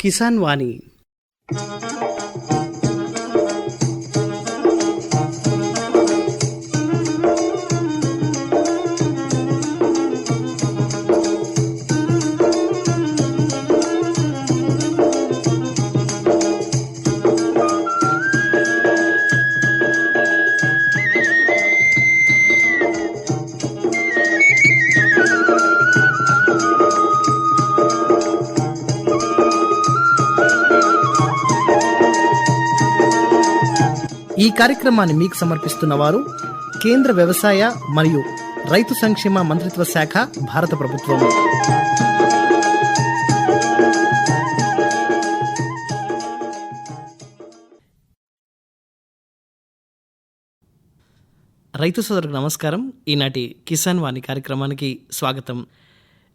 కిసాన్ వాణి కార్యక్రమాన్ని మీకు సమర్పిస్తున్న వారు కేంద్ర వ్యవసాయ మరియు రైతు సంక్షేమ మంత్రిత్వ శాఖ భారత ప్రభుత్వం. రైతు సోదరుకు నమస్కారం. ఈనాటి కిసాన్ వాణి కార్యక్రమానికి స్వాగతం.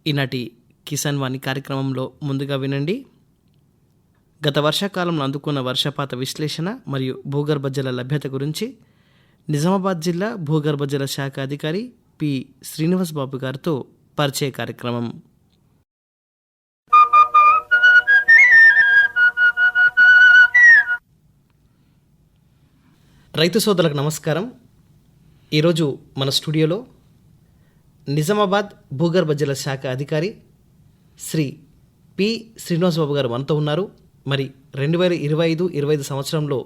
ఈనాటి కిసాన్ వాణి కార్యక్రమంలో ముందుగా వినండి. గత వర్షాకాలంలో అందుకున్న వర్షపాత విశ్లేషణ మరియు భూగర్భ జల లభ్యత గురించి నిజామాబాద్ జిల్లా భూగర్భ జల శాఖ అధికారి పి. శ్రీనివాస్ బాబు గారితో పరిచయ కార్యక్రమం. రైతు సోదరులకు నమస్కారం. ఈరోజు మన స్టూడియోలో నిజామాబాద్ భూగర్భ జల శాఖ అధికారి శ్రీ పి. శ్రీనివాస్ బాబు గారు మనతో ఉన్నారు. మరి రెండు వేల ఇరవై ఐదు ఇరవై ఐదు సంవత్సరంలో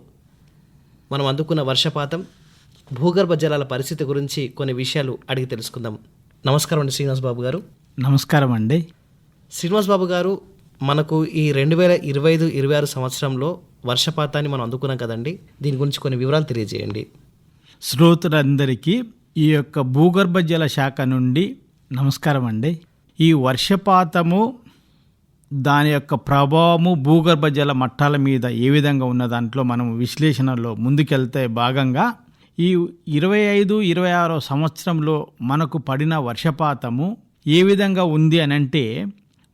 మనం అందుకున్న వర్షపాతం భూగర్భ జలాల పరిస్థితి గురించి కొన్ని విషయాలు అడిగి తెలుసుకుందాం. నమస్కారం అండి శ్రీనివాస్ బాబు గారు. నమస్కారం అండి. శ్రీనివాస్ బాబు గారు మనకు ఈ రెండు వేల ఇరవై ఐదు ఇరవై ఆరు సంవత్సరంలో వర్షపాతాన్ని మనం అందుకున్నాం కదండి. దీని గురించి కొన్ని వివరాలు తెలియజేయండి. శ్రోతలందరికీ ఈ యొక్క భూగర్భ జల శాఖ నుండి నమస్కారం అండి. ఈ వర్షపాతము దాని యొక్క ప్రభావము భూగర్భ జల మట్టాల మీద ఏ విధంగా ఉన్న దాంట్లో మనం విశ్లేషణలో ముందుకెళ్తే భాగంగా ఈ ఇరవై ఐదు ఇరవై ఆరో సంవత్సరంలో మనకు పడిన వర్షపాతము ఏ విధంగా ఉంది అని అంటే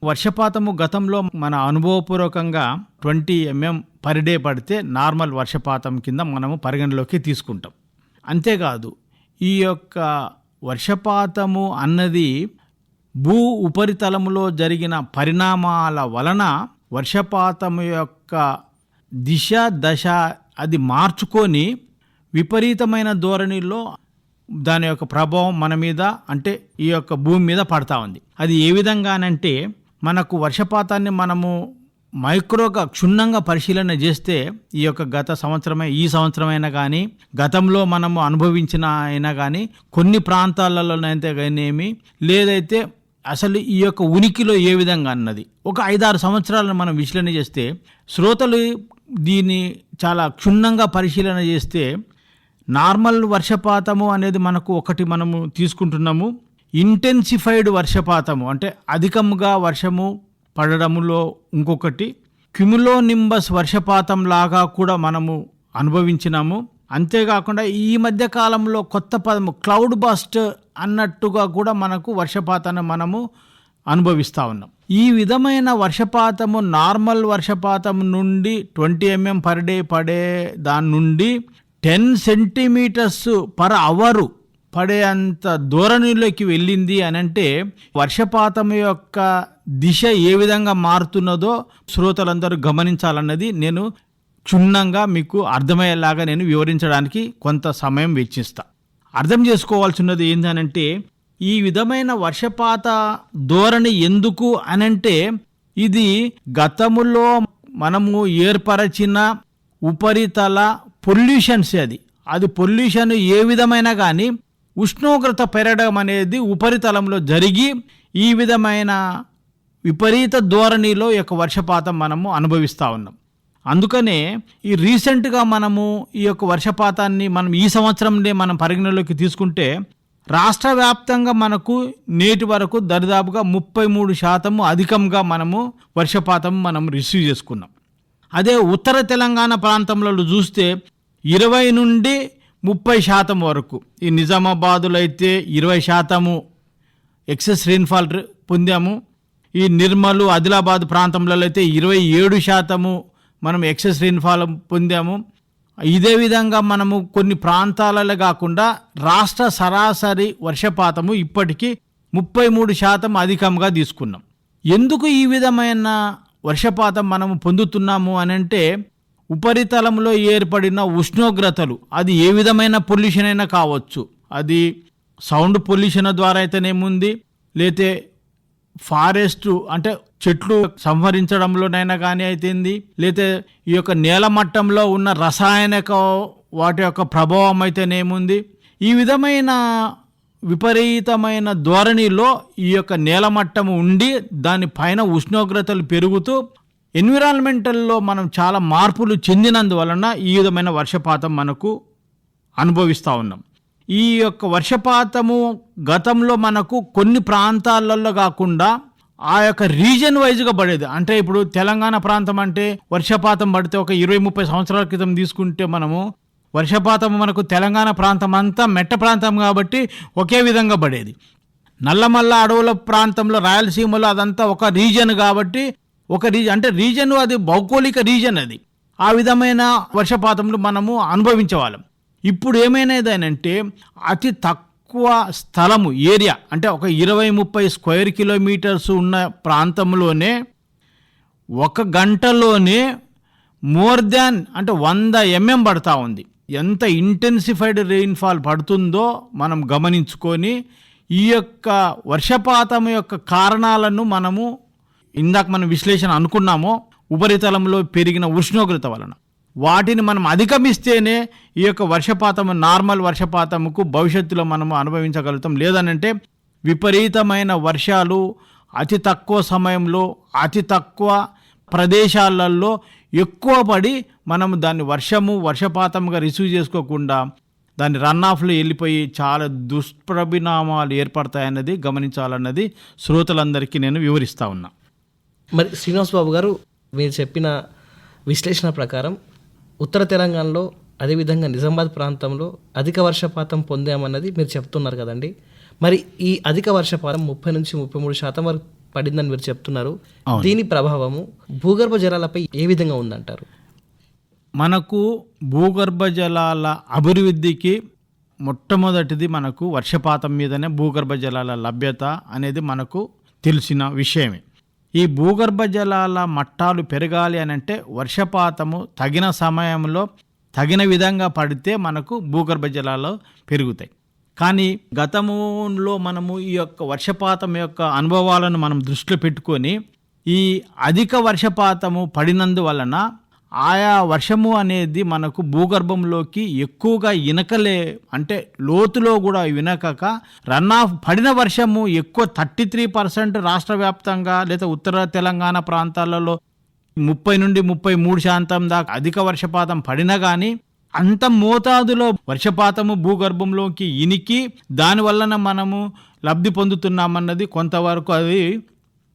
వర్షపాతము గతంలో మన అనుభవపూర్వకంగా ట్వంటీ ఎంఎం పర్ డే పడితే నార్మల్ వర్షపాతం కింద మనము పరిగణలోకి తీసుకుంటాం. అంతేకాదు ఈ యొక్క వర్షపాతము అన్నది భూ ఉపరితలములో జరిగిన పరిణామాల వలన వర్షపాతము యొక్క దిశ దశ అది మార్చుకొని విపరీతమైన ధోరణిలో దాని యొక్క ప్రభావం మన మీద అంటే ఈ యొక్క భూమి మీద పడతా ఉంది. అది ఏ విధంగానంటే మనకు వర్షపాతాన్ని మనము మైక్రోగా క్షుణ్ణంగా పరిశీలన చేస్తే ఈ యొక్క గత సంవత్సరమే ఈ సంవత్సరమైనా కానీ గతంలో మనము అనుభవించిన అయినా కానీ కొన్ని ప్రాంతాలలోనైతే కానివి లేదైతే అసలు ఈ యొక్క ఉనికిలో ఏ విధంగా అన్నది. ఒక ఐదారు సంవత్సరాలను మనం విశ్లేషణ చేస్తే శ్రోతలు దీన్ని చాలా క్షుణ్ణంగా పరిశీలన చేస్తే నార్మల్ వర్షపాతము అనేది మనకు ఒకటి మనము తీసుకుంటున్నాము. ఇంటెన్సిఫైడ్ వర్షపాతము అంటే అధికముగా వర్షము పడడములో ఇంకొకటి క్యుములో నింబస్ వర్షపాతం లాగా కూడా మనము అనుభవించినాము. అంతేకాకుండా ఈ మధ్య కాలంలో కొత్త పదము క్లౌడ్ బస్ట్ అన్నట్టుగా కూడా మనకు వర్షపాతాన్ని మనము అనుభవిస్తూ ఉన్నాం. ఈ విధమైన వర్షపాతము నార్మల్ వర్షపాతం నుండి ట్వంటీ ఎంఎం పర్ డే పడే దాని నుండి టెన్ సెంటీమీటర్స్ పర్ అవరు పడే అంత ధోరణిలోకి వెళ్ళింది అని అంటే వర్షపాతం యొక్క దిశ ఏ విధంగా మారుతున్నదో శ్రోతలందరూ గమనించాలన్నది నేను క్షుణ్ణంగా మీకు అర్థమయ్యేలాగా నేను వివరించడానికి కొంత సమయం వెచ్చిస్తాను అర్థం చేసుకోవాల్సినది ఏంటనంటే ఈ విధమైన వర్షపాత ధోరణి ఎందుకు అనంటే ఇది గతములో మనము ఏర్పరచిన ఉపరితల పొల్యూషన్స్ అది. అది పొల్యూషన్ ఏ విధమైన కానీ ఉష్ణోగ్రత పెరగడం అనేది ఉపరితలంలో జరిగి ఈ విధమైన విపరీత ధోరణిలో యొక్క వర్షపాతం మనము అనుభవిస్తూ ఉన్నాం. అందుకనే ఈ రీసెంట్గా మనము ఈ యొక్క వర్షపాతాన్ని మనం ఈ సంవత్సరంలో మనం పరిగణలోకి తీసుకుంటే రాష్ట్ర వ్యాప్తంగా మనకు నేటి వరకు దరిదాపుగా ముప్పై మూడు శాతము అధికంగా మనము వర్షపాతం మనం రిసీవ్ చేసుకున్నాం. అదే ఉత్తర తెలంగాణ ప్రాంతంలో చూస్తే ఇరవై నుండి ముప్పై శాతం వరకు ఈ నిజామాబాదులో అయితే ఇరవై శాతము ఎక్సెస్ రెయిన్ఫాల్ పొందాము. ఈ నిర్మలు ఆదిలాబాద్ ప్రాంతంలో అయితే ఇరవై ఏడు శాతము మనం ఎక్సెస్ రెయిన్ఫాల్ పొందాము. ఇదే విధంగా మనము కొన్ని ప్రాంతాలలో కాకుండా రాష్ట్ర సరాసరి వర్షపాతము ఇప్పటికీ ముప్పై మూడు శాతం అధికంగా తీసుకున్నాం. ఎందుకు ఈ విధమైన వర్షపాతం మనము పొందుతున్నాము అని అంటే ఉపరితలంలో ఏర్పడిన ఉష్ణోగ్రతలు అది ఏ విధమైన పొల్యూషన్ అయినా కావచ్చు. అది సౌండ్ పొల్యూషన్ ద్వారా అయితేనేముంది లేతే ఫారెస్ట్ అంటే చెట్లు సంహరించడంలోనైనా కానీ అయితేంది లేతే ఈ యొక్క నేల మట్టంలో ఉన్న రసాయనిక వాటి యొక్క ప్రభావం అయితేనేముంది ఈ విధమైన విపరీతమైన ధోరణిలో ఈ యొక్క నేల మట్టం ఉండి దానిపైన ఉష్ణోగ్రతలు పెరుగుతూ ఎన్విరాన్మెంటల్లో మనం చాలా మార్పులు చెందినందువలన ఈ విధమైన వర్షపాతం మనకు అనుభవిస్తూ ఉన్నాం. ఈ యొక్క వర్షపాతము గతంలో మనకు కొన్ని ప్రాంతాలలో కాకుండా ఆ యొక్క రీజన్ వైజ్గా పడేది. అంటే ఇప్పుడు తెలంగాణ ప్రాంతం అంటే వర్షపాతం పడితే ఒక ఇరవై ముప్పై సంవత్సరాల క్రితం తీసుకుంటే మనము వర్షపాతం మనకు తెలంగాణ ప్రాంతం అంతా మెట్ట ప్రాంతం కాబట్టి ఒకే విధంగా పడేది. నల్లమల్ల అడవుల ప్రాంతంలో రాయలసీమలో అదంతా ఒక రీజన్ కాబట్టి ఒక రీజన్ అంటే రీజన్ అది భౌగోళిక రీజన్ అది. ఆ విధమైన వర్షపాతంలో మనము అనుభవించేవాళ్ళం ఇప్పుడు ఏమైనదంటే అతి తక్కువ స్థలము ఏరియా అంటే ఒక ఇరవై ముప్పై స్క్వేర్ కిలోమీటర్స్ ఉన్న ప్రాంతంలోనే ఒక గంటలోనే మోర్ దాన్ అంటే వంద ఎంఎం పడతా ఉంది. ఎంత ఇంటెన్సిఫైడ్ రెయిన్ఫాల్ పడుతుందో మనం గమనించుకొని ఈ యొక్క వర్షపాతం యొక్క కారణాలను మనము ఇందాక మనం విశ్లేషణ అనుకున్నామో ఉపరితలంలో పెరిగిన ఉష్ణోగ్రత వలన. వాటిని మనం అధిగమిస్తేనే ఈ యొక్క వర్షపాతం నార్మల్ వర్షపాతముకు భవిష్యత్తులో మనము అనుభవించగలుగుతాం. లేదనంటే విపరీతమైన వర్షాలు అతి తక్కువ సమయంలో అతి తక్కువ ప్రదేశాలలో ఎక్కువ పడి మనము దాన్ని వర్షము వర్షపాతంగా రిసీవ్ చేసుకోకుండా దాని రన్ ఆఫ్లో వెళ్ళిపోయి చాలా దుష్ప్రభినామాలు ఏర్పడతాయన్నది గమనించాలన్నది శ్రోతలందరికీ నేను వివరిస్తా ఉన్నా. మరి శ్రీనివాస్ బాబు గారు మీరు చెప్పిన విశ్లేషణ ప్రకారం ఉత్తర తెలంగాణలో అదేవిధంగా నిజామాబాద్ ప్రాంతంలో అధిక వర్షపాతం పొందామన్నది మీరు చెప్తున్నారు కదండి. మరి ఈ అధిక వర్షపాతం ముప్పై నుంచి ముప్పై మూడు శాతం వరకు పడిందని మీరు చెప్తున్నారు. దీని ప్రభావము భూగర్భ జలాలపై ఏ విధంగా ఉందంటారు? మనకు భూగర్భ జలాల అభివృద్ధికి మొట్టమొదటిది మనకు వర్షపాతం మీదనే భూగర్భ జలాల లభ్యత అనేది మనకు తెలిసిన విషయమే. ఈ భూగర్భ జలాల మట్టాలు పెరగాలి అని అంటే వర్షపాతము తగిన సమయంలో తగిన విధంగా పడితే మనకు భూగర్భ జలాలు పెరుగుతాయి. కానీ గతంలో మనము ఈ యొక్క వర్షపాతం యొక్క అనుభవాలను మనం దృష్టిలో పెట్టుకొని ఈ అధిక వర్షపాతము పడినందువలన ఆయా వర్షము అనేది మనకు భూగర్భంలోకి ఎక్కువగా ఇనకలే అంటే లోతులో కూడా వినకక రన్ ఆఫ్ పడిన వర్షము ఎక్కువ థర్టీ త్రీ పర్సెంట్ రాష్ట్ర వ్యాప్తంగా లేదా ఉత్తర తెలంగాణ ప్రాంతాలలో ముప్పై నుండి ముప్పై మూడు శాతం దాకా అధిక వర్షపాతం పడినా కానీ అంత మోతాదులో వర్షపాతము భూగర్భంలోకి ఇనికి దానివల్లన మనము లబ్ధి పొందుతున్నామన్నది కొంతవరకు అది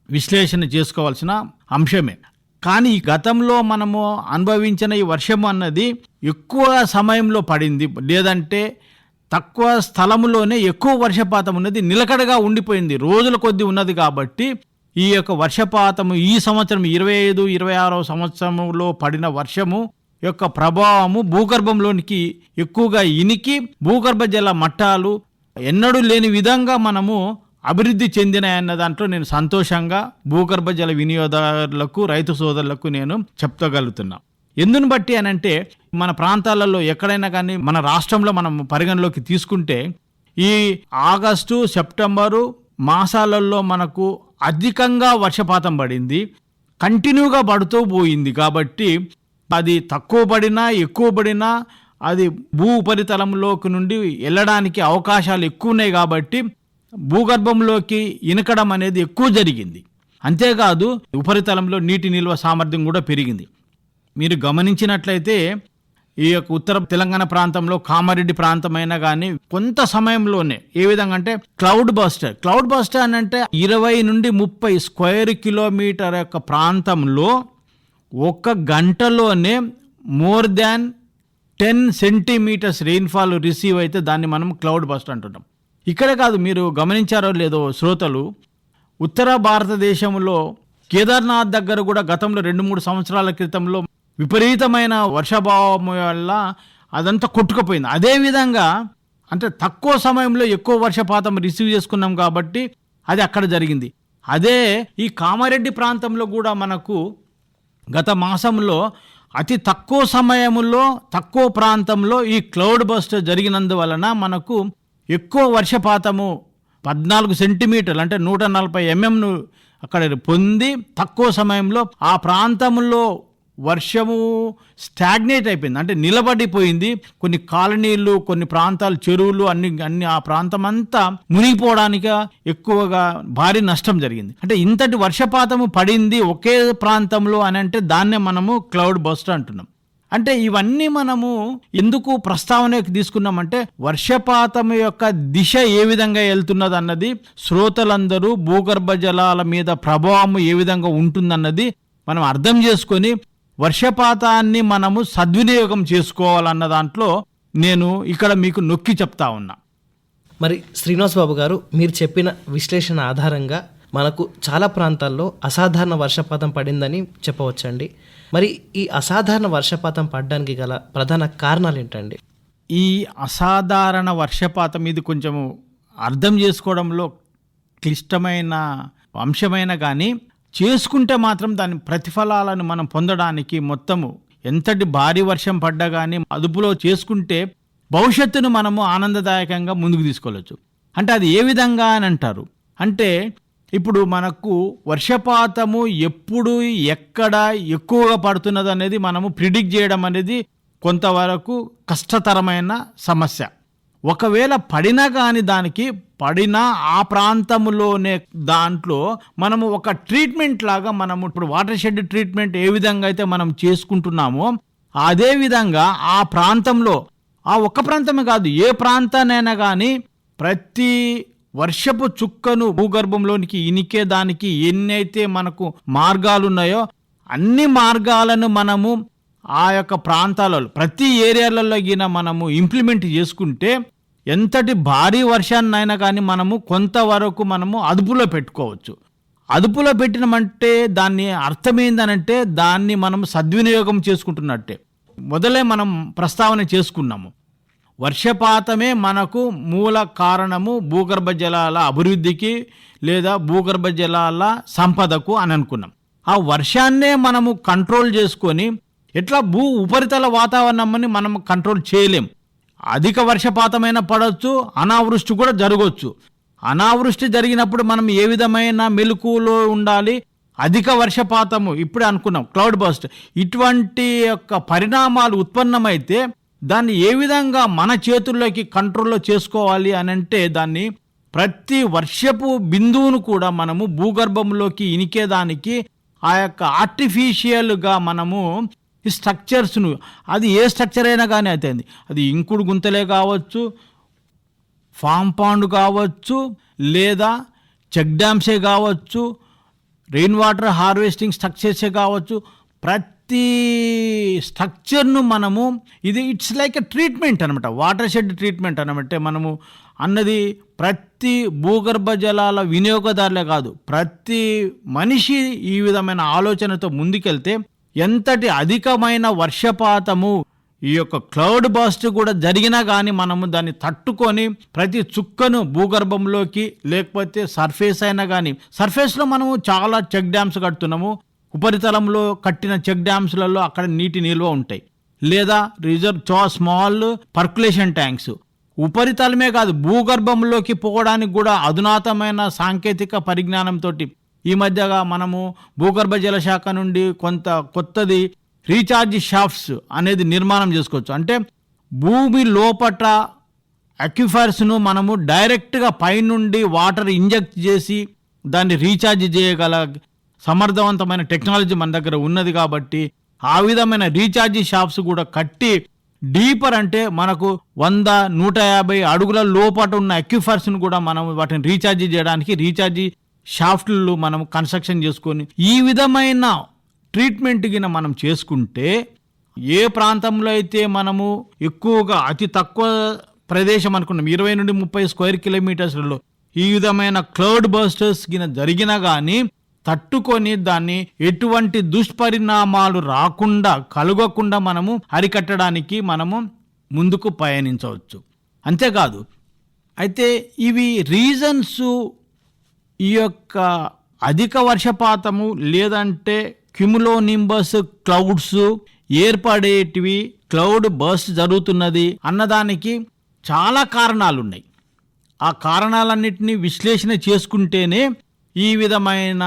విశ్లేషణ చేసుకోవాల్సిన అంశమే. కానీ ఈ గతంలో మనము అనుభవించిన ఈ వర్షం అన్నది ఎక్కువ సమయంలో పడింది. లేదంటే తక్కువ స్థలంలోనే ఎక్కువ వర్షపాతం ఉన్నది. నిలకడగా ఉండిపోయింది. రోజుల కొద్ది ఉన్నది కాబట్టి ఈ యొక్క వర్షపాతము ఈ సంవత్సరం ఇరవై ఐదు ఇరవై ఆరో సంవత్సరంలో పడిన వర్షము యొక్క ప్రభావము భూగర్భంలోనికి ఎక్కువగా ఇనికి భూగర్భ జల మట్టాలు ఎన్నడూ లేని విధంగా మనము అభివృద్ధి చెందినాయన్న దాంట్లో నేను సంతోషంగా భూగర్భ జల వినియోగదారులకు రైతు సోదరులకు నేను చెప్తగలుగుతున్నా. ఎందును బట్టి అనంటే మన ప్రాంతాలలో ఎక్కడైనా కానీ మన రాష్ట్రంలో మనం పరిగణలోకి తీసుకుంటే ఈ ఆగస్టు సెప్టెంబరు మాసాలలో మనకు అధికంగా వర్షపాతం పడింది. కంటిన్యూగా పడుతూ పోయింది కాబట్టి అది తక్కువ పడినా ఎక్కువ పడినా అది భూ ఉపరితలంలోకి నుండి వెళ్ళడానికి అవకాశాలు ఎక్కువ ఉన్నాయి కాబట్టి భూగర్భంలోకి ఇనకడం అనేది ఎక్కువ జరిగింది. అంతేకాదు ఉపరితలంలో నీటి నిల్వ సామర్థ్యం కూడా పెరిగింది. మీరు గమనించినట్లయితే ఈ యొక్క ఉత్తర తెలంగాణ ప్రాంతంలో కామారెడ్డి ప్రాంతమైనా కానీ కొంత సమయంలోనే ఏ విధంగా అంటే క్లౌడ్ బస్టర్ క్లౌడ్ బస్టర్ అని అంటే ఇరవై నుండి ముప్పై స్క్వేర్ కిలోమీటర్ యొక్క ప్రాంతంలో ఒక గంటలోనే more than ten centimetres rainfall receive అయితే దాన్ని మనం క్లౌడ్ బస్ట్ అంటున్నాం. ఇక్కడే కాదు మీరు గమనించారో లేదో శ్రోతలు ఉత్తర భారతదేశంలో కేదార్నాథ్ దగ్గర కూడా గతంలో రెండు మూడు సంవత్సరాల క్రితంలో విపరీతమైన వర్షాభావం వల్ల అదంతా కొట్టుకుపోయింది. అదేవిధంగా అంటే తక్కువ సమయంలో ఎక్కువ వర్షపాతం రిసీవ్ చేసుకున్నాం కాబట్టి అది అక్కడ జరిగింది. అదే ఈ కామారెడ్డి ప్రాంతంలో కూడా మనకు గత మాసంలో అతి తక్కువ సమయంలో తక్కువ ప్రాంతంలో ఈ క్లౌడ్ బస్ట్ జరిగినందువలన మనకు ఎక్కువ వర్షపాతము పద్నాలుగు సెంటీమీటర్లు అంటే నూట నలభై ఎంఎంను అక్కడ పొంది తక్కువ సమయంలో ఆ ప్రాంతంలో వర్షము స్టాగ్నేట్ అయిపోయింది. అంటే నిలబడిపోయింది. కొన్ని కాలనీలు కొన్ని ప్రాంతాలు చెరువులు అన్ని అన్ని ఆ ప్రాంతం అంతా మునిగిపోవడానికి ఎక్కువగా భారీ నష్టం జరిగింది. అంటే ఇంతటి వర్షపాతము పడింది ఒకే ప్రాంతంలో అని అంటే దాన్నే మనము క్లౌడ్ బస్ట్ అంటున్నాం. అంటే ఇవన్నీ మనము ఎందుకు ప్రస్తావనకు తీసుకున్నామంటే వర్షపాతం యొక్క దిశ ఏ విధంగా వెళ్తున్నది అన్నది శ్రోతలందరూ భూగర్భ జలాల మీద ప్రభావం ఏ విధంగా ఉంటుందన్నది మనం అర్థం చేసుకొని వర్షపాతాన్ని మనము సద్వినియోగం చేసుకోవాలన్న దాంట్లో నేను ఇక్కడ మీకు నొక్కి చెప్తా ఉన్నా. మరి శ్రీనివాస్ బాబు గారు మీరు చెప్పిన విశ్లేషణ ఆధారంగా మనకు చాలా ప్రాంతాల్లో అసాధారణ వర్షపాతం పడిందని చెప్పవచ్చండి. మరి ఈ అసాధారణ వర్షపాతం పడడానికి గల ప్రధాన కారణాలు ఏంటండి? ఈ అసాధారణ వర్షపాతం ఇది కొంచెము అర్థం చేసుకోవడంలో క్లిష్టమైన అంశమైన కానీ చేసుకుంటే మాత్రం దాని ప్రతిఫలాలను మనం పొందడానికి మొత్తము ఎంతటి భారీ వర్షం పడ్డా కానీ అదుపులో చేసుకుంటే భవిష్యత్తును మనము ఆనందదాయకంగా ముందుకు తీసుకోవచ్చు. అంటే అది ఏ విధంగా అని అంటారు? అంటే ఇప్పుడు మనకు వర్షపాతము ఎప్పుడు ఎక్కడ ఎక్కువగా పడుతున్నది అనేది మనము ప్రిడిక్ట్ చేయడం అనేది కొంతవరకు కష్టతరమైన సమస్య. ఒకవేళ పడినా కానీ దానికి పడిన ఆ ప్రాంతంలోనే దాంట్లో మనము ఒక ట్రీట్మెంట్ లాగా మనము ఇప్పుడు వాటర్ షెడ్ ట్రీట్మెంట్ ఏ విధంగా అయితే మనం చేసుకుంటున్నామో అదే విధంగా ఆ ప్రాంతంలో ఆ ఒక్క ప్రాంతమే కాదు ఏ ప్రాంతానైనా కానీ ప్రతి వర్షపు చుక్కను భూగర్భంలోనికి ఇనికే దానికి ఎన్నైతే మనకు మార్గాలు ఉన్నాయో అన్ని మార్గాలను మనము ఆ యొక్క ప్రాంతాలలో ప్రతి ఏరియాలలో గిన మనము ఇంప్లిమెంట్ చేసుకుంటే ఎంతటి భారీ వర్షాన్నైనా కానీ మనము కొంతవరకు మనము అదుపులో పెట్టుకోవచ్చు. అదుపులో పెట్టినమంటే దాన్ని అర్థమైందనంటే దాన్ని మనం సద్వినియోగం చేసుకుంటున్నట్టే. మొదలే మనం ప్రస్తావన చేసుకున్నాము. వర్షపాతమే మనకు మూల కారణము భూగర్భ జలాల అభివృద్ధికి లేదా భూగర్భ జలాల సంపదకు అని అనుకున్నాం. ఆ వర్షాన్నే మనము కంట్రోల్ చేసుకొని ఎట్లా భూ ఉపరితల వాతావరణమని మనం కంట్రోల్ చేయలేం. అధిక వర్షపాతమైన పడవచ్చు అనావృష్టి కూడా జరగవచ్చు. అనావృష్టి జరిగినప్పుడు మనం ఏ విధమైన మెలకులో ఉండాలి? అధిక వర్షపాతము ఇప్పుడే అనుకున్నాం క్లౌడ్ బస్ట్. ఇటువంటి యొక్క పరిణామాలు ఉత్పన్నమైతే దాన్ని ఏ విధంగా మన చేతుల్లోకి కంట్రోల్లో చేసుకోవాలి అని అంటే దాన్ని ప్రతి వర్షపు బిందువును కూడా మనము భూగర్భంలోకి ఇనికేదానికి ఆ యొక్క ఆర్టిఫిషియల్గా మనము స్ట్రక్చర్స్ను అది ఏ స్ట్రక్చర్ అయినా కానీ అయితే అది ఇంకుడు గుంతలే కావచ్చు ఫామ్ పాండ్ కావచ్చు లేదా చెక్ డ్యామ్సే కావచ్చు రెయిన్ వాటర్ హార్వెస్టింగ్ స్ట్రక్చర్సే కావచ్చు ప్రతి ప్రతి స్ట్రక్చర్ను మనము ఇది ఇట్స్ లైక్ ఎ ట్రీట్మెంట్ అనమాట వాటర్ షెడ్ ట్రీట్మెంట్ అనమాట మనము అన్నది ప్రతి భూగర్భ జలాల వినియోగదారులే కాదు ప్రతి మనిషి ఈ విధమైన ఆలోచనతో ముందుకెళ్తే ఎంతటి అధికమైన వర్షపాతము ఈ యొక్క క్లౌడ్ బాస్ట్ కూడా జరిగినా కానీ మనము దాన్ని తట్టుకొని ప్రతి చుక్కను భూగర్భంలోకి లేకపోతే సర్ఫేస్ అయినా కానీ సర్ఫేస్లో మనము చాలా చెక్ డ్యామ్స్ కడుతున్నాము. ఉపరితలంలో కట్టిన చెక్ డ్యామ్స్లలో అక్కడ నీటి నిల్వ ఉంటాయి. లేదా రిజర్వ్ చా స్మాల్ పర్కులేషన్ ట్యాంక్స్. ఉపరితలమే కాదు భూగర్భంలోకి పోవడానికి కూడా అధునాతమైన సాంకేతిక పరిజ్ఞానంతో ఈ మధ్యగా మనము భూగర్భ జల శాఖ నుండి కొంత కొత్తది రీఛార్జ్ షాఫ్ట్స్ అనేది నిర్మాణం చేసుకోవచ్చు. అంటే భూమి లోపట అక్యుఫైర్స్ను మనము డైరెక్ట్గా పైనుండి వాటర్ ఇంజెక్ట్ చేసి దాన్ని రీఛార్జ్ చేయగల సమర్థవంతమైన టెక్నాలజీ మన దగ్గర ఉన్నది కాబట్టి ఆ విధమైన రీఛార్జీ షాప్స్ కూడా కట్టి డీపర్ అంటే మనకు వంద నూట యాభై అడుగుల లోపట ఉన్న ఎక్విఫర్స్ను కూడా మనం వాటిని రీఛార్జ్ చేయడానికి రీఛార్జి షాఫ్ట్లు మనం కన్స్ట్రక్షన్ చేసుకొని ఈ విధమైన ట్రీట్మెంట్ గిన మనం చేసుకుంటే ఏ ప్రాంతంలో అయితే మనము ఎక్కువగా అతి తక్కువ ప్రదేశం అనుకున్నాం ఇరవై నుండి ముప్పై స్క్వేర్ కిలోమీటర్స్లలో ఈ విధమైన క్లౌడ్ బస్టర్స్ గిన జరిగినా కానీ తట్టుకొని దాన్ని ఎటువంటి దుష్పరిణామాలు రాకుండా కలగకుండా మనము అరికట్టడానికి మనము ముందుకు పయనించవచ్చు. అంతేకాదు అయితే ఇవి రీజన్స్ ఈ యొక్క అధిక వర్షపాతము లేదంటే క్యుములోనింబస్ క్లౌడ్స్ ఏర్పడేటివి క్లౌడ్ బర్స్ట్ జరుగుతున్నది అన్నదానికి చాలా కారణాలు ఉన్నాయి ఆ కారణాలన్నింటినీ విశ్లేషణ చేసుకుంటేనే ఈ విధమైన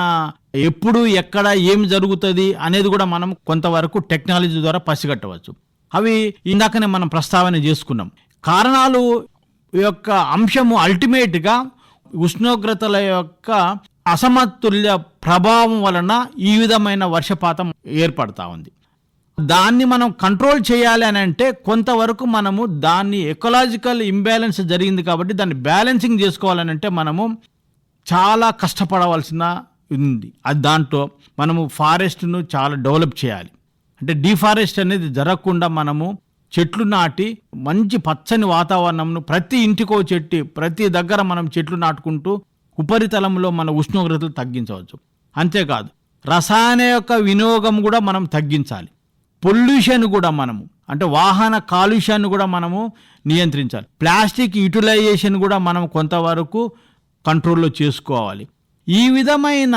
ఎప్పుడు ఎక్కడ ఏం జరుగుతుంది అనేది కూడా మనం కొంతవరకు టెక్నాలజీ ద్వారా పసిగట్టవచ్చు. అవి ఇందాకనే మనం ప్రస్తావన చేసుకున్నాం. కారణాలు యొక్క అంశము అల్టిమేట్గా ఉష్ణోగ్రతల యొక్క అసమతుల్య ప్రభావం వలన ఈ విధమైన వర్షపాతం ఏర్పడతా ఉంది. దాన్ని మనం కంట్రోల్ చేయాలి అని అంటే కొంతవరకు మనము దాన్ని ఎకలాజికల్ ఇంబ్యాలెన్స్ జరిగింది కాబట్టి దాన్ని బ్యాలెన్సింగ్ చేసుకోవాలని అంటే మనము చాలా కష్టపడవలసిన ఉంది. అది దాంట్లో మనము ఫారెస్ట్ను చాలా డెవలప్ చేయాలి. అంటే డిఫారెస్ట్ అనేది జరగకుండా మనము చెట్లు నాటి మంచి పచ్చని వాతావరణంను ప్రతి ఇంటికో చెట్టు ప్రతి దగ్గర మనం చెట్లు నాటుకుంటూ ఉపరితలంలో మన ఉష్ణోగ్రతలు తగ్గించవచ్చు. అంతేకాదు రసాయన యొక్క వినియోగం కూడా మనం తగ్గించాలి. పొల్యూషన్ కూడా మనము అంటే వాహన కాలుష్యాన్ని కూడా మనము నియంత్రించాలి. ప్లాస్టిక్ యూటిలైజేషన్ కూడా మనం కొంతవరకు కంట్రోల్లో చేసుకోవాలి. ఈ విధమైన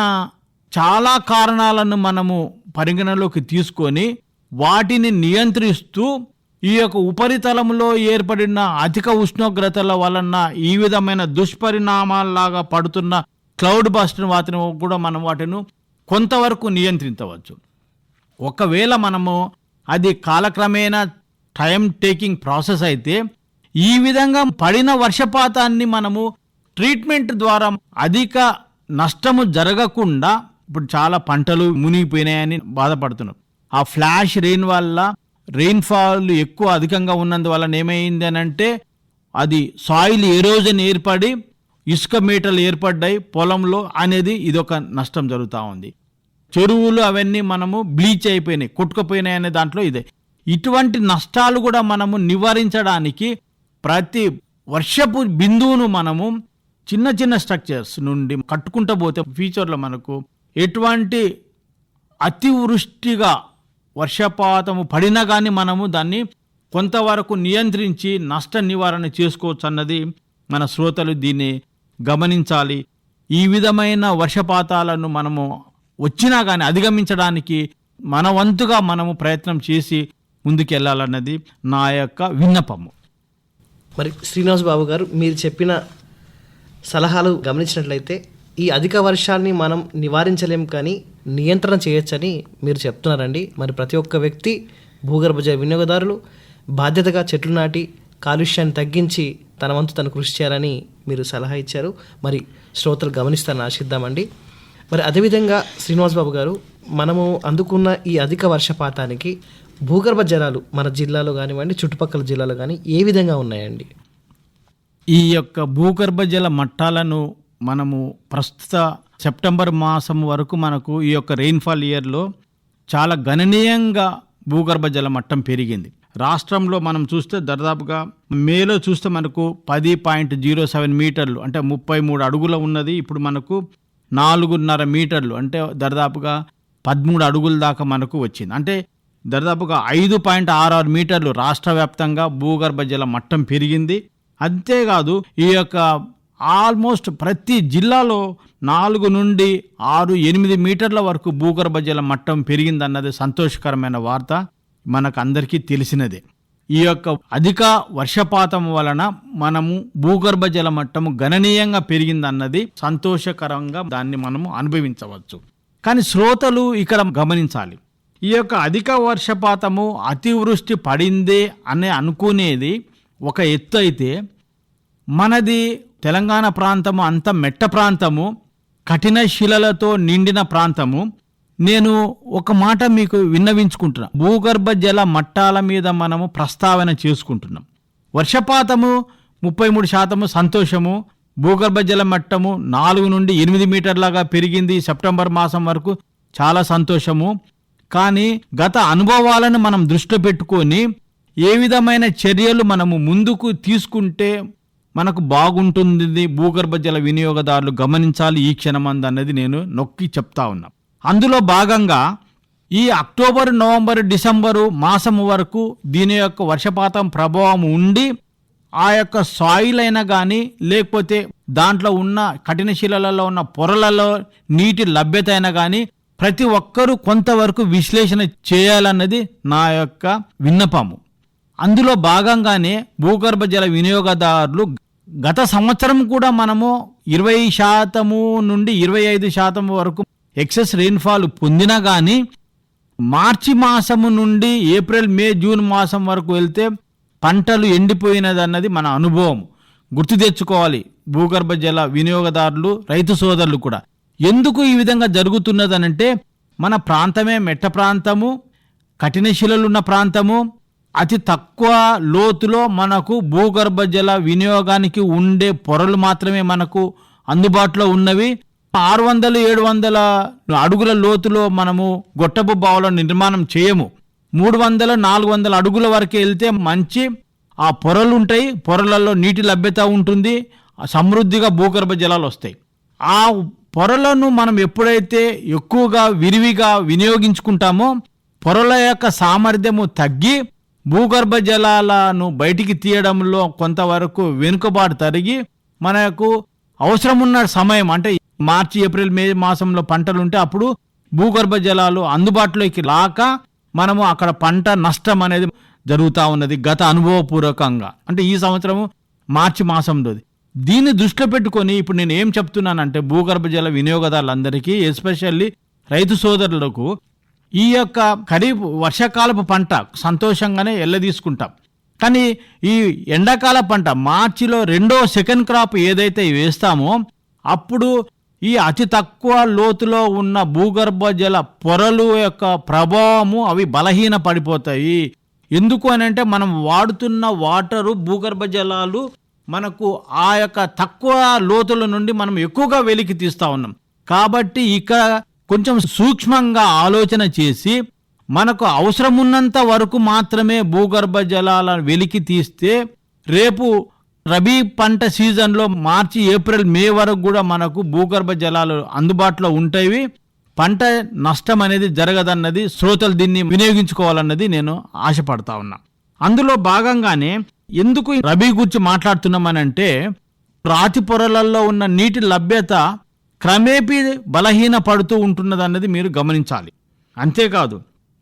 చాలా కారణాలను మనము పరిగణలోకి తీసుకొని వాటిని నియంత్రిస్తూ ఈ యొక్క ఉపరితలంలో ఏర్పడిన అధిక ఉష్ణోగ్రతల వలన ఈ విధమైన దుష్పరిణామాల్లాగా పడుతున్న క్లౌడ్ బస్ట్ వాటిని కూడా మనం వాటిని కొంతవరకు నియంత్రించవచ్చు. ఒకవేళ మనము అది కాలక్రమేణా టైం టేకింగ్ ప్రాసెస్ అయితే ఈ విధంగా పడిన వర్షపాతాన్ని మనము ట్రీట్మెంట్ ద్వారా అధిక నష్టము జరగకుండా ఇప్పుడు చాలా పంటలు మునిగిపోయినాయని బాధపడుతున్నాం. ఆ ఫ్లాష్ రెయిన్ వల్ల రెయిన్ఫాల్ ఎక్కువ అధికంగా ఉన్నందువలన ఏమైంది అని అంటే అది సాయిల్ ఎరోజన్ ఏర్పడి ఇసుక మీటలు ఏర్పడ్డాయి పొలంలో అనేది ఇదొక నష్టం జరుగుతూ ఉంది. చెరువులు అవన్నీ మనము బ్లీచ్ అయిపోయినాయి కొట్టుకుపోయినాయి అనే దాంట్లో ఇదే. ఇటువంటి నష్టాలు కూడా మనము నివారించడానికి ప్రతి వర్షపు బిందువును మనము చిన్న చిన్న స్ట్రక్చర్స్ నుండి కట్టుకుంటూ పోతే ఫ్యూచర్లో మనకు ఎటువంటి అతివృష్టిగా వర్షపాతము పడినా కానీ మనము దాన్ని కొంతవరకు నియంత్రించి నష్ట నివారణ చేసుకోవచ్చు అన్నది మన శ్రోతలు దీన్ని గమనించాలి. ఈ విధమైన వర్షపాతాలను మనము వచ్చినా కానీ అధిగమించడానికి మన వంతుగా మనము ప్రయత్నం చేసి ముందుకెళ్ళాలన్నది నా యొక్క విన్నపము. మరి శ్రీనివాస్ బాబు గారు మీరు చెప్పిన సలహాలు గమనించినట్లయితే ఈ అధిక వర్షాన్ని మనం నివారించలేం కానీ నియంత్రణ చేయొచ్చని మీరు చెప్తున్నారండి. మరి ప్రతి ఒక్క వ్యక్తి భూగర్భ జల వినియోగదారులు బాధ్యతగా చెట్లు నాటి కాలుష్యాన్ని తగ్గించి తన వంతు తను కృషి చేయాలని మీరు సలహా ఇచ్చారు. మరి శ్రోతలు గమనిస్తారని ఆశిద్దామండి. మరి అదేవిధంగా శ్రీనివాస్ బాబు గారు మనము అందుకున్న ఈ అధిక వర్షపాతానికి భూగర్భ జలాలు మన జిల్లాలో కానివ్వండి చుట్టుపక్కల జిల్లాలో కానీ ఏ విధంగా ఉన్నాయండి? ఈ యొక్క భూగర్భ జల మట్టాలను మనము ప్రస్తుత సెప్టెంబర్ మాసం వరకు మనకు ఈ యొక్క రెయిన్ఫాల్ ఇయర్లో చాలా గణనీయంగా భూగర్భ జల మట్టం పెరిగింది. రాష్ట్రంలో మనం చూస్తే దాదాపుగా మేలో చూస్తే మనకు పది పాయింట్ జీరో సెవెన్ మీటర్లు అంటే ముప్పై మూడు అడుగుల ఉన్నది. ఇప్పుడు మనకు నాలుగున్నర మీటర్లు అంటే దాదాపుగా పదమూడు అడుగుల దాకా మనకు వచ్చింది. అంటే దాదాపుగా ఐదు పాయింట్ ఆరు ఆరు మీటర్లు రాష్ట్ర వ్యాప్తంగా భూగర్భ జల మట్టం పెరిగింది. అంతేకాదు ఈ యొక్క ఆల్మోస్ట్ ప్రతి జిల్లాలో నాలుగు నుండి ఆరు ఎనిమిది మీటర్ల వరకు భూగర్భ జల మట్టం పెరిగిందన్నది సంతోషకరమైన వార్త. మనకు అందరికీ తెలిసినదే. ఈ యొక్క అధిక వర్షపాతం వలన మనము భూగర్భ జల మట్టము గణనీయంగా పెరిగిందన్నది సంతోషకరంగా దాన్ని మనము అనుభవించవచ్చు. కానీ శ్రోతలు ఇక్కడ గమనించాలి. ఈ యొక్క అధిక వర్షపాతము అతివృష్టి పడిందే అని అనుకునేది ఒక ఎత్తు అయితే మనది తెలంగాణ ప్రాంతము అంత మెట్ట ప్రాంతము కఠిన శిలలతో నిండిన ప్రాంతము. నేను ఒక మాట మీకు విన్నవించుకుంటున్నా. భూగర్భ జల మట్టాల మీద మనము ప్రస్తావన చేసుకుంటున్నాం. వర్షపాతము ముప్పై మూడు శాతము సంతోషము భూగర్భ జల మట్టము నాలుగు నుండి ఎనిమిది మీటర్లాగా పెరిగింది సెప్టెంబర్ మాసం వరకు చాలా సంతోషము. కానీ గత అనుభవాలను మనం దృష్టిలో పెట్టుకొని ఏ విధమైన చర్యలు మనము ముందుకు తీసుకుంటే మనకు బాగుంటుంది భూగర్భ జల వినియోగదారులు గమనించాలి ఈ క్షణమంది అన్నది నేను నొక్కి చెప్తా ఉన్నా. అందులో భాగంగా ఈ అక్టోబర్ నవంబర్ డిసెంబరు మాసము వరకు దీని యొక్క వర్షపాతం ప్రభావం ఉండి ఆ యొక్క సాయిల్ అయినా కానీ లేకపోతే దాంట్లో ఉన్న కఠిన శిలలలో ఉన్న పొరలలో నీటి లభ్యత అయినా కానీ ప్రతి ఒక్కరూ కొంతవరకు విశ్లేషణ చేయాలన్నది నా యొక్క విన్నపము. అందులో భాగంగానే భూగర్భ జల వినియోగదారులు గత సంవత్సరం కూడా మనము ఇరవై శాతము నుండి ఇరవై ఐదు శాతం వరకు ఎక్సెస్ రెయిన్ఫాల్ పొందినా కానీ మార్చి మాసము నుండి ఏప్రిల్ మే జూన్ మాసం వరకు వెళ్తే పంటలు ఎండిపోయినదన్నది మన అనుభవం. గుర్తు తెచ్చుకోవాలి. భూగర్భ జల వినియోగదారులు రైతు సోదరులు కూడా. ఎందుకు ఈ విధంగా జరుగుతున్నదనంటే మన ప్రాంతమే మెట్ట ప్రాంతము కఠిన శిలలున్న ప్రాంతము అతి తక్కువ లోతులో మనకు భూగర్భ జల వినియోగానికి ఉండే పొరలు మాత్రమే మనకు అందుబాటులో ఉన్నవి. ఆరు వందలు ఏడు వందల అడుగుల లోతులో మనము గొట్టపు బావుల నిర్మాణం చేయము. మూడు వందల నాలుగు వందల అడుగుల వరకు వెళ్తే మంచి ఆ పొరలు ఉంటాయి. పొరలలో నీటి లభ్యత ఉంటుంది. సమృద్ధిగా భూగర్భ జలాలు వస్తాయి. ఆ పొరలను మనం ఎప్పుడైతే ఎక్కువగా విరివిగా వినియోగించుకుంటామో పొరల యొక్క సామర్థ్యము తగ్గి భూగర్భ జలాలను బయటికి తీయడంలో కొంతవరకు వెనుకబాటు తరిగి మనకు అవసరం ఉన్న సమయం అంటే మార్చి ఏప్రిల్ మే మాసంలో పంటలు ఉంటే అప్పుడు భూగర్భ జలాలు అందుబాటులోకి రాక మనము అక్కడ పంట నష్టం అనేది జరుగుతూ ఉన్నది గత అనుభవపూర్వకంగా. అంటే ఈ సంవత్సరము మార్చి మాసంలోది. దీన్ని దృష్టిలో పెట్టుకొని ఇప్పుడు నేను ఏం చెప్తున్నానంటే భూగర్భ జల వినియోగదారులందరికీ ఎస్పెషల్లీ రైతు సోదరులకు ఈ యొక్క ఖరీఫ్ వర్షాకాలపు పంట సంతోషంగానే ఎల్ల తీసుకుంటాం కానీ ఈ ఎండాకాల పంట మార్చిలో రెండో సెకండ్ క్రాప్ ఏదైతే వేస్తామో అప్పుడు ఈ అతి తక్కువ లోతులో ఉన్న భూగర్భ జల పొరలు యొక్క ప్రభావము అవి బలహీన పడిపోతాయి ఎందుకు అని అంటే మనం వాడుతున్న వాటరు భూగర్భ జలాలు మనకు ఆ యొక్క తక్కువ లోతుల నుండి మనం ఎక్కువగా వెలికి తీస్తూ ఉన్నాం. కాబట్టి ఇక్కడ కొంచెం సూక్ష్మంగా ఆలోచన చేసి మనకు అవసరం ఉన్నంత వరకు మాత్రమే భూగర్భ జలాలను వెలికి తీస్తే రేపు రబీ పంట సీజన్లో మార్చి ఏప్రిల్ మే వరకు కూడా మనకు భూగర్భ జలాలు అందుబాటులో ఉంటాయి. పంట నష్టం అనేది జరగదన్నది శ్రోతలు దీన్ని వినియోగించుకోవాలన్నది నేను ఆశపడతా ఉన్నా. అందులో భాగంగానే ఎందుకు రబీ గురించి మాట్లాడుతున్నామనంటే రాతి పొరలలో ఉన్న నీటి లభ్యత క్రమేపీ బలహీన పడుతూ ఉంటున్నదన్నది మీరు గమనించాలి. అంతేకాదు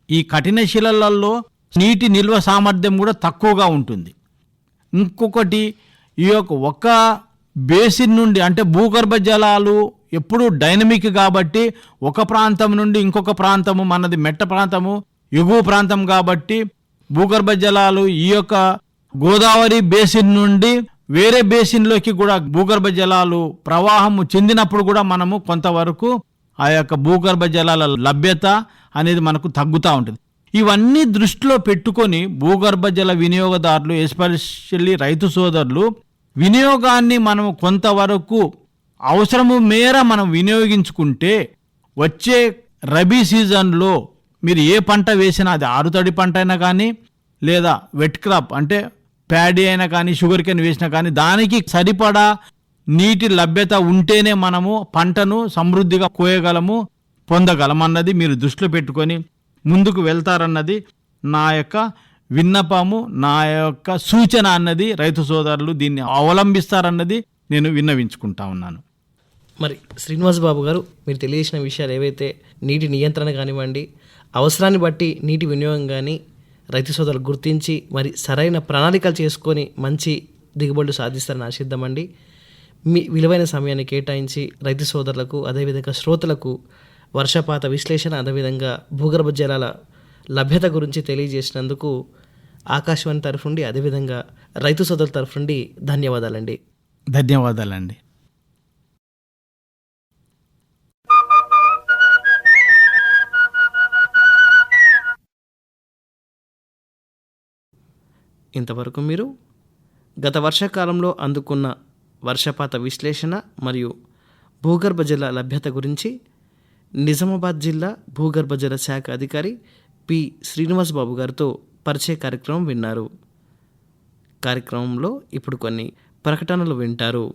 ఈ కఠిన శిలలలో నీటి నిల్వ సామర్థ్యం కూడా తక్కువగా ఉంటుంది. ఇంకొకటి ఈ యొక్క ఒక బేసిన్ నుండి అంటే భూగర్భ జలాలు ఎప్పుడూ డైనమిక్ కాబట్టి ఒక ప్రాంతం నుండి ఇంకొక ప్రాంతము మనది మెట్ట ప్రాంతము ఎగువ ప్రాంతం కాబట్టి భూగర్భ జలాలు ఈ యొక్క గోదావరి బేసిన్ నుండి వేరే బేసిన్లోకి కూడా భూగర్భ జలాలు ప్రవాహము చెందినప్పుడు కూడా మనము కొంతవరకు ఆ యొక్క భూగర్భ జలాల లభ్యత అనేది మనకు తగ్గుతూ ఉంటుంది. ఇవన్నీ దృష్టిలో పెట్టుకొని భూగర్భ జల వినియోగదారులు ఎస్పెషల్లీ రైతు సోదరులు వినియోగాన్ని మనం కొంతవరకు అవసరము మేర మనం వినియోగించుకుంటే వచ్చే రబీ సీజన్లో మీరు ఏ పంట వేసినా అది ఆరుతడి పంట అయినా కానీ లేదా వెట్ క్రాప్ అంటే ప్యాడీ అయినా కానీ షుగర్ కేన్ వేసినా కానీ దానికి సరిపడా నీటి లభ్యత ఉంటేనే మనము పంటను సమృద్ధిగా కోయగలము పొందగలం అన్నది మీరు దృష్టిలో పెట్టుకొని ముందుకు వెళ్తారన్నది నా యొక్క విన్నపము నా యొక్క సూచన అన్నది రైతు సోదరులు దీన్ని అవలంబిస్తారన్నది నేను విన్నవించుకుంటా ఉన్నాను. మరి శ్రీనివాస్ బాబు గారు మీరు తెలియజేసిన విషయాలు ఏవైతే నీటి నియంత్రణ కానివ్వండి అవసరాన్ని బట్టి నీటి వినియోగం కానీ రైతు సోదరులు గుర్తించి మరి సరైన ప్రణాళికలు చేసుకొని మంచి దిగుబడులు సాధిస్తారని ఆశిద్దామండి. మీ విలువైన సమయాన్ని కేటాయించి రైతు సోదరులకు అదేవిధంగా శ్రోతలకు వర్షపాత విశ్లేషణ అదేవిధంగా భూగర్భ జలాల లభ్యత గురించి తెలియజేసినందుకు ఆకాశవాణి తరఫు నుండి అదేవిధంగా రైతు సోదరుల తరఫు నుండి ధన్యవాదాలండి. ధన్యవాదాలండి. ఇంతవరకు మీరు గత వర్షాకాలంలో అందుకున్న వర్షపాత విశ్లేషణ మరియు భూగర్భ జల లభ్యత గురించి నిజామాబాద్ జిల్లా భూగర్భ జల శాఖ అధికారి పి. శ్రీనివాస్ బాబు గారితో పరిచయ కార్యక్రమం విన్నారు. కార్యక్రమంలో ఇప్పుడు కొన్ని ప్రకటనలు వింటారు.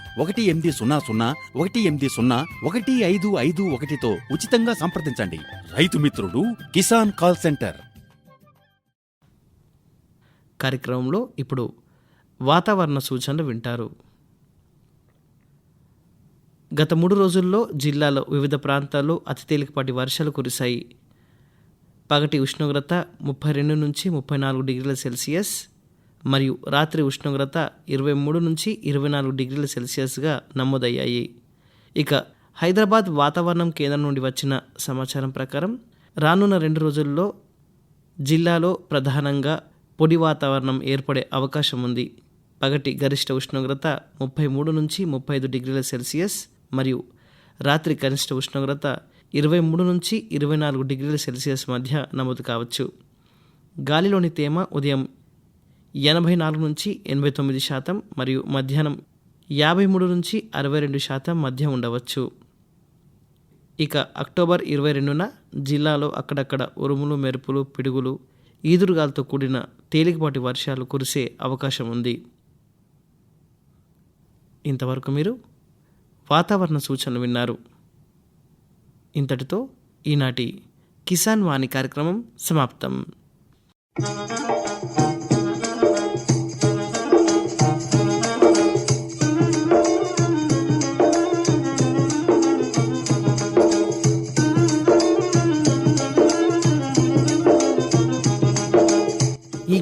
ఒకటి ఎనిమిది సున్నా సున్నా ఒకటి ఎనిమిది సున్నా ఒకటి ఐదు ఐదు ఒకటితో ఉచితంగా సంప్రదించండి. రైతు మిత్రుడు కిసాన్ కాల్ సెంటర్. కార్యక్రమంలో ఇప్పుడు వాతావరణ సూచనలు వింటారు. గత మూడు రోజుల్లో జిల్లాలో వివిధ ప్రాంతాల్లో అతి తేలికపాటి వర్షాలు కురిశాయి. పగటి ఉష్ణోగ్రత ముప్పై రెండు నుంచి ముప్పై నాలుగు డిగ్రీల సెల్సియస్ మరియు రాత్రి ఉష్ణోగ్రత ఇరవై మూడు నుంచి ఇరవై నాలుగు డిగ్రీల సెల్సియస్గా నమోదయ్యాయి. ఇక హైదరాబాద్ వాతావరణం కేంద్రం నుండి వచ్చిన సమాచారం ప్రకారం రానున్న రెండు రోజుల్లో జిల్లాలో ప్రధానంగా పొడి వాతావరణం ఏర్పడే అవకాశం ఉంది. పగటి గరిష్ట ఉష్ణోగ్రత ముప్పై మూడు నుంచి ముప్పై ఐదు డిగ్రీల సెల్సియస్ మరియు రాత్రి కనిష్ట ఉష్ణోగ్రత ఇరవై మూడు నుంచి ఇరవై నాలుగు డిగ్రీల సెల్సియస్ మధ్య నమోదు కావచ్చు. గాలిలోని తేమ ఉదయం ఎనభై నాలుగు నుంచి ఎనభై తొమ్మిది శాతం మరియు మధ్యాహ్నం యాభై మూడు నుంచి అరవై రెండు శాతం మధ్య ఉండవచ్చు. ఇక అక్టోబర్ ఇరవై రెండున జిల్లాలో అక్కడక్కడ ఉరుములు మెరుపులు పిడుగులు ఈదురుగాలతో కూడిన తేలికపాటి వర్షాలు కురిసే అవకాశం ఉంది. ఇంతవరకు మీరు వాతావరణ సూచనలు విన్నారు. ఇంతటితో ఈనాటి కిసాన్ వాణి కార్యక్రమం సమాప్తం.